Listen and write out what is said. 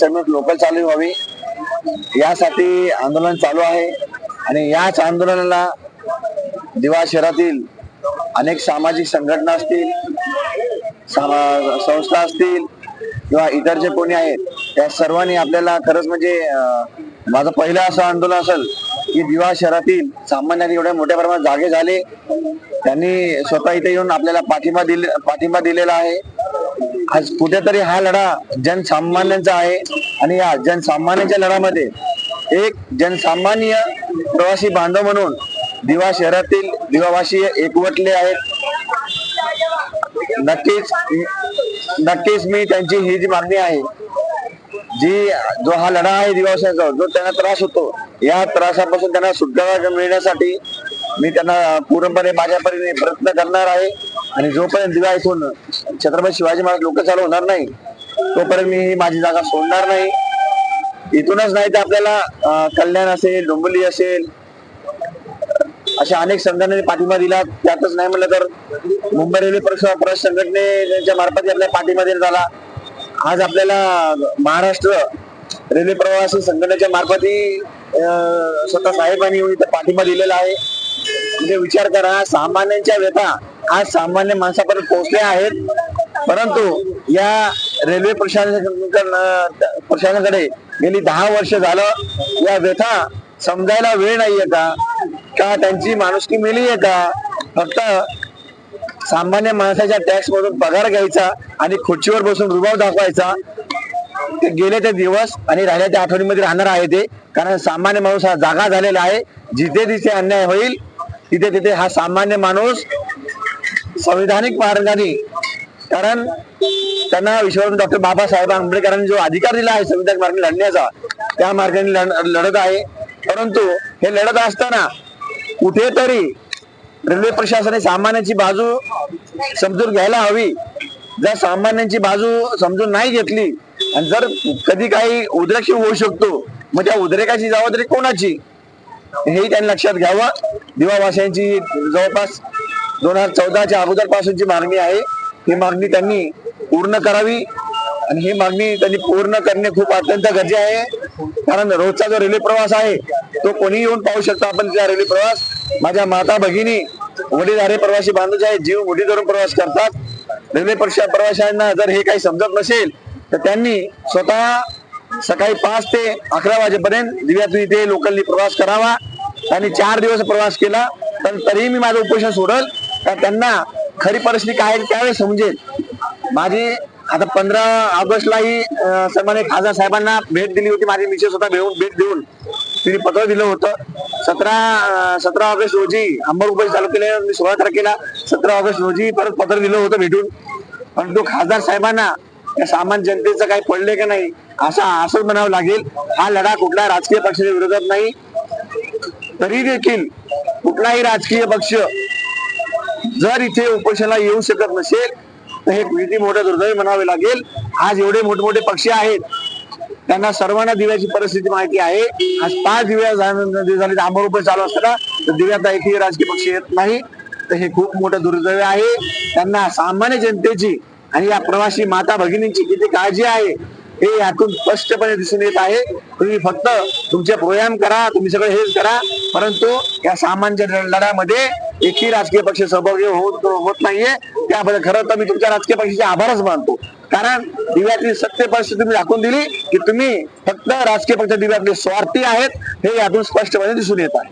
Terminal local चालू व्हावी यासाठी आंदोलन चालू आहे. आणि याच आंदोलनाला दिवा शहरातील अनेक सामाजिक संघटना असतील संस्था असतील किंवा इतर जे कोणी आहेत त्या सर्वांनी आपल्याला खरंच म्हणजे माझं पहिलं असं आंदोलन असेल की दिवा शहरातील सामान्यांनी एवढ्या मोठ्या प्रमाणात जागे झाले. त्यांनी स्वतः इथे येऊन आपल्याला पाठिंबा दिले पाठिंबा दिलेला आहे. आज कुठेतरी हा लढा जनसामान्यांचा आहे आणि या जनसामान्यांच्या लढ्यामध्ये एक जनसामान्य प्रवासी बांधव म्हणून दिवा शहरातील दिवावासी एकवटले आहेत. नक्कीच नक्कीच मी त्यांची ही जी मागणी आहे जी जो हा लढा आहे दिवासाचा जो त्यांना त्रास होतो या त्रासापासून त्यांना सुटका मिळण्यासाठी मी त्यांना पूर्णपणे माझ्या परीने प्रयत्न करणार आहे. आणि जोपर्यंत दिवा इथून छत्रपती शिवाजी महाराज लोक चालू होणार नाही. तोपर्यंत मी माझी जागा सोडणार नाही. इथूनच नाही तर आपल्याला कल्याण असेल डोंबिवली असेल अशा अनेक संघटनेने पाठिंबा दिला. त्यातच नाही म्हणलं तर मुंबई रेल्वे प्रश- संघटनेच्या मार्फत आपल्या पाठिंबा देण्यात आला. आज आपल्याला महाराष्ट्र रेल्वे प्रवासी संघटनेच्या मार्फतही स्वतः साहेबांनी पाठिंबा दिलेला आहे. म्हणजे विचार करा सामान्यांच्या व्यथा आज सामान्य माणसापर्यंत पोहोचले आहेत. परंतु या रेल्वे प्रशासन प्रशासनाकडे गेली दहा वर्ष झालं. या व्यथा समजायला वेळ नाहीये का? का त्यांची माणुसकी मिली आहे का? फक्त सामान्य माणसाच्या टॅक्स मधून पगार घ्यायचा आणि खुर्चीवर बसून रुबाव दाखवायचा. ते गेले ते दिवस आणि राहिल्या त्या आठवणीमध्ये राहणार आहे ते. कारण सामान्य माणूस हा जागा झालेला आहे. जिथे तिथे अन्याय होईल तिथे तिथे हा सामान्य माणूस संविधानिक मार्गाने कारण त्यांना विश्वरत्न डॉक्टर बाबासाहेब आंबेडकरांनी जो अधिकार दिला आहे संविधान मार्गाने लढण्याचा त्या मार्गाने लढत आहे. परंतु हे लढत असताना कुठेतरी रेल्वे प्रशासनाने सामान्यांची बाजू समजून घ्यायला हवी. जर सामान्यांची बाजू समजून नाही घेतली आणि जर कधी काही उद्रेक होऊ शकतो मग त्या उद्रेकाची जबाबदारी कोणाची? हेही त्यांनी लक्षात घ्यावं. दिवावासियांची जवळपास दोन हजार चौदाच्या अगोदरपासूनची मागणी आहे. ही मागणी त्यांनी पूर्ण करावी आणि ही मागणी त्यांनी पूर्ण करणे खूप अत्यंत गरजे आहे. कारण रोजचा जो रेल्वे प्रवास आहे तो कोणी येऊन पाहू शकतो आपण त्या रेल्वे प्रवास. माझ्या माता भगिनी वडीलधारे प्रवासी बांधव जे आहेत जीव मुठी धरून प्रवास करतात. रेल्वे प्रशा प्रवाशांना जर हे काही समजत नसेल तर त्यांनी स्वतः सकाळी पाच ते अकरा वाजेपर्यंत दिव्यातून इथे लोकलनी प्रवास करावा. आणि चार दिवस प्रवास केला तर तरीही मी माझं उपोषण सोडल. तर त्यांना खरी परिस्थिती काय आहे त्यावेळेस समजेल. माझी आता पंधरा ऑगस्टलाही अं, सन्मान्य खासदार साहेबांना भेट दिली होती माझी मिसेस स्वतः भेटून भेट देऊन तिने पत्र दिलं होतं. सतरा सतरा ऑगस्ट रोजी अंबरकुपरी तालुक्याला मी सोळा तारखेला सतरा ऑगस्ट रोजी परत पत्र दिलं होतं भेटून. परंतु खासदार साहेबांना या सामान्य जनतेचं काही पडले का नाही असं असंच म्हणावं लागेल. हा लढा कुठल्या राजकीय पक्षाच्या विरोधात नाही. तरी देखील कुठलाही राजकीय पक्ष जर इथे उपोषणाला येऊ शकत नसेल तर हे किती मोठं दुर्दैव म्हणावे लागेल. आज एवढे मोठमोठे पक्षी आहेत. त्यांना सर्वांना दिव्याची परिस्थिती माहिती आहे. आज पाच दिव्या झाले झाले आंबा रुपये चालू असताना तर दिव्यात एकही राजकीय पक्ष येत नाही. तर हे खूप मोठं दुर्दैव आहे. त्यांना सामान्य जनतेची आणि या प्रवासी माता भगिनींची किती काळजी आहे हे यातून स्पष्टपणे दिसून येत आहे. तुम्ही फक्त तुमचे प्रोग्राम करा तुम्ही सगळं हेच करा. परंतु या सामान्य लढ्यामध्ये एकही राजकीय पक्ष सहभागी होत होत नाहीये. त्याबद्दल खरं तर मी तुमच्या राजकीय पक्षाचे आभारच मानतो. कारण दिव्यातली सत्य परिस्थिती तुम्ही दाखवून दिली की तुम्ही फक्त राजकीय पक्ष दिव्यातले स्वार्थी आहेत हे यातून स्पष्टपणे दिसून येत आहे.